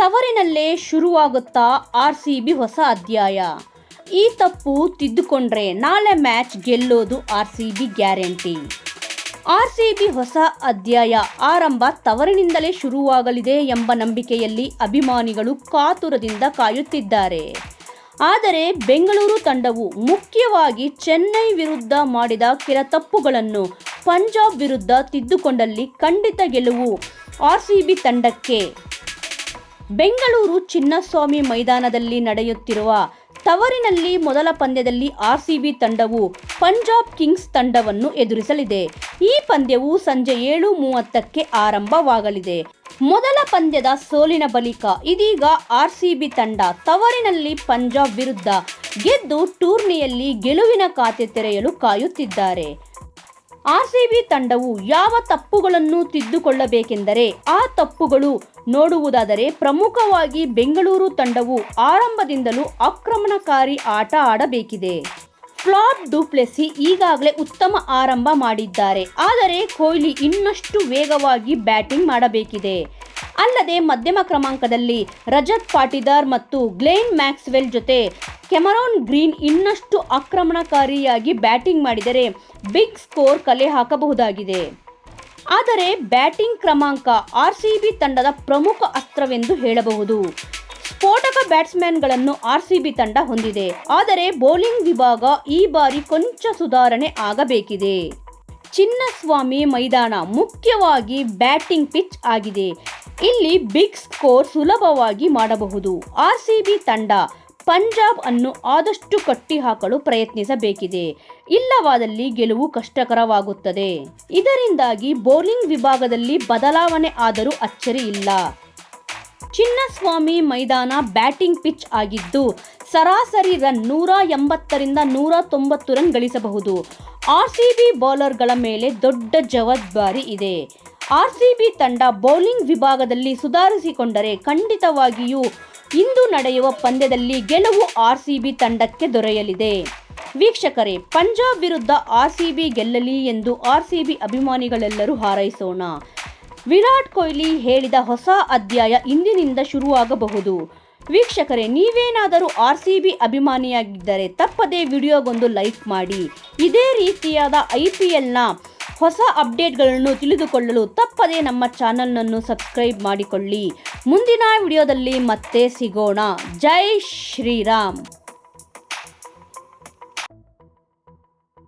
ತವರಿನಲ್ಲೇ ಶುರುವಾಗುತ್ತಾ R C B ಹೊಸ ಅಧ್ಯಾಯ. ಈ ತಪ್ಪು ತಿದ್ದುಕೊಂಡ್ರೆ ನಾಳೆ ಮ್ಯಾಚ್ ಗೆಲ್ಲೋದು R C B guarantee. R C B ಹೊಸ ಅಧ್ಯಾಯ ಆರಂಭ ತವರಿನಿಂದಲೇ ಶುರುವಾಗಲಿದೆ ಎಂಬ ನಂಬಿಕೆಯಲ್ಲಿ ಅಭಿಮಾನಿಗಳು ಕಾತುರದಿಂದ ಕಾಯುತ್ತಿದ್ದಾರೆ. ಆದರೆ ಬೆಂಗಳೂರು ತಂಡವು ಮುಖ್ಯವಾಗಿ ಚೆನ್ನೈ ವಿರುದ್ಧ ಮಾಡಿದ ಕೆಲ ತಪ್ಪುಗಳನ್ನು ಪಂಜಾಬ್ ವಿರುದ್ಧ ತಿದ್ದುಕೊಂಡಲ್ಲಿ ಖಂಡಿತ ಗೆಲುವು ಆರ್ ಸಿ ಬಿ ತಂಡಕ್ಕೆ. ಬೆಂಗಳೂರು ಚಿನ್ನಸ್ವಾಮಿ ಮೈದಾನದಲ್ಲಿ ನಡೆಯುತ್ತಿರುವ ತವರಿನಲ್ಲಿ ಮೊದಲ ಪಂದ್ಯದಲ್ಲಿ ಆರ್ಸಿಬಿ ತಂಡವು ಪಂಜಾಬ್ ಕಿಂಗ್ಸ್ ತಂಡವನ್ನು ಎದುರಿಸಲಿದೆ. ಈ ಪಂದ್ಯವು ಸಂಜೆ ಏಳು ಮೂವತ್ತಕ್ಕೆ ಆರಂಭವಾಗಲಿದೆ. ಮೊದಲ ಪಂದ್ಯದ ಸೋಲಿನ ಬಳಿಕ ಇದೀಗ ಆರ್ಸಿಬಿ ತಂಡ ತವರಿನಲ್ಲಿ ಪಂಜಾಬ್ ವಿರುದ್ಧ ಗೆದ್ದು ಟೂರ್ನಿಯಲ್ಲಿ ಗೆಲುವಿನ ಖಾತೆ ತೆರೆಯಲು ಕಾಯುತ್ತಿದ್ದಾರೆ. ಆರ್ಸಿಬಿ ತಂಡವು ಯಾವ ತಪ್ಪುಗಳನ್ನು ತಿದ್ದುಕೊಳ್ಳಬೇಕೆಂದರೆ ಆ ತಪ್ಪುಗಳು ನೋಡುವುದಾದರೆ ಪ್ರಮುಖವಾಗಿ ಬೆಂಗಳೂರು ತಂಡವು ಆರಂಭದಿಂದಲೂ ಆಕ್ರಮಣಕಾರಿ ಆಟ ಆಡಬೇಕಿದೆ. ಫ್ಲಾಟ್ ಡುಪ್ಲೆಸಿ ಈಗಾಗಲೇ ಉತ್ತಮ ಆರಂಭ ಮಾಡಿದ್ದಾರೆ. ಆದರೆ ಕೊಹ್ಲಿ ಇನ್ನಷ್ಟು ವೇಗವಾಗಿ ಬ್ಯಾಟಿಂಗ್ ಮಾಡಬೇಕಿದೆ. ಅಲ್ಲದೆ ಮಧ್ಯಮ ಕ್ರಮಾಂಕದಲ್ಲಿ ರಜತ್ ಪಾಟಿದಾರ್ ಮತ್ತು ಗ್ಲೇನ್ ಮ್ಯಾಕ್ಸ್ವೆಲ್ ಜೊತೆ ಕೆಮರಾನ್ ಗ್ರೀನ್ ಇನ್ನಷ್ಟು ಆಕ್ರಮಣಕಾರಿಯಾಗಿ ಬ್ಯಾಟಿಂಗ್ ಮಾಡಿದರೆ ಬಿಗ್ ಸ್ಕೋರ್ ಕಲೆ ಹಾಕಬಹುದಾಗಿದೆ. ಆದರೆ ಬ್ಯಾಟಿಂಗ್ ಕ್ರಮಾಂಕ ಆರ್ಸಿಬಿ ತಂಡದ ಪ್ರಮುಖ ಅಸ್ತ್ರವೆಂದು ಹೇಳಬಹುದು. ಸ್ಫೋಟಕ ಬ್ಯಾಟ್ಸ್ಮನ್ಗಳನ್ನು ಬಿ ತಂಡ ಹೊಂದಿದೆ. ಆದರೆ ಬೌಲಿಂಗ್ ವಿಭಾಗ ಈ ಬಾರಿ ಕೊಂಚ ಸುಧಾರಣೆ ಆಗಬೇಕಿದೆ. ಚಿನ್ನಸ್ವಾಮಿ ಮೈದಾನ ಮುಖ್ಯವಾಗಿ ಬ್ಯಾಟಿಂಗ್ ಪಿಚ್ ಆಗಿದೆ. ಇಲ್ಲಿ ಬಿಗ್ ಸ್ಕೋರ್ ಸುಲಭವಾಗಿ ಮಾಡಬಹುದು. ಆರ್ಸಿಬಿ ತಂಡ ಪಂಜಾಬ್ ಅನ್ನು ಆದಷ್ಟು ಕಟ್ಟಿಹಾಕಲು ಪ್ರಯತ್ನಿಸಬೇಕಿದೆ. ಇಲ್ಲವಾದಲ್ಲಿ ಗೆಲುವು ಕಷ್ಟಕರವಾಗುತ್ತದೆ. ಇದರಿಂದಾಗಿ ಬೌಲಿಂಗ್ ವಿಭಾಗದಲ್ಲಿ ಬದಲಾವಣೆ ಆದರೂ ಅಚ್ಚರಿ ಇಲ್ಲ. ಚಿನ್ನಸ್ವಾಮಿ ಮೈದಾನ ಬ್ಯಾಟಿಂಗ್ ಪಿಚ್ ಆಗಿದ್ದು, ಸರಾಸರಿ ರನ್ ನೂರ ಎಂಬತ್ತರಿಂದ ನೂರ ತೊಂಬತ್ತು ರನ್ ಗಳಿಸಬಹುದು. ಆರ್ಸಿಬಿ ಬೌಲರ್ಗಳ ಮೇಲೆ ದೊಡ್ಡ ಜವಾಬ್ದಾರಿ ಇದೆ. ಆರ್ಸಿಬಿ ತಂಡ ಬೌಲಿಂಗ್ ವಿಭಾಗದಲ್ಲಿ ಸುಧಾರಿಸಿಕೊಂಡರೆ ಖಂಡಿತವಾಗಿಯೂ ಇಂದು ನಡೆಯುವ ಪಂದ್ಯದಲ್ಲಿ ಗೆಲುವು ಆರ್ಸಿಬಿ ತಂಡಕ್ಕೆ ದೊರೆಯಲಿದೆ. ವೀಕ್ಷಕರೇ, ಪಂಜಾಬ್ ವಿರುದ್ಧ ಆರ್ಸಿಬಿ ಗೆಲ್ಲಲಿ ಎಂದು ಆರ್ಸಿಬಿ ಅಭಿಮಾನಿಗಳೆಲ್ಲರೂ ಹಾರೈಸೋಣ. ವಿರಾಟ್ ಕೊಹ್ಲಿ ಹೇಳಿದ ಹೊಸ ಅಧ್ಯಾಯ ಇಂದಿನಿಂದ ಶುರುವಾಗಬಹುದು. ವೀಕ್ಷಕರೇ, ನೀವೇನಾದರೂ ಆರ್ ಸಿ ಬಿ ಅಭಿಮಾನಿಯಾಗಿದ್ದರೆ ತಪ್ಪದೇ ವಿಡಿಯೋಗೊಂದು ಲೈಕ್ ಮಾಡಿ. ಇದೇ ರೀತಿಯಾದ ಐ ಪಿ ಎಲ್ನ ಹೊಸ ಅಪ್ಡೇಟ್ಗಳನ್ನು ತಿಳಿದುಕೊಳ್ಳಲು ತಪ್ಪದೇ ನಮ್ಮ ಚಾನಲ್ನನ್ನು ಸಬ್ಸ್ಕ್ರೈಬ್ ಮಾಡಿಕೊಳ್ಳಿ. ಮುಂದಿನ ವಿಡಿಯೋದಲ್ಲಿ ಮತ್ತೆ ಸಿಗೋಣ. ಜೈ ಶ್ರೀರಾಮ್.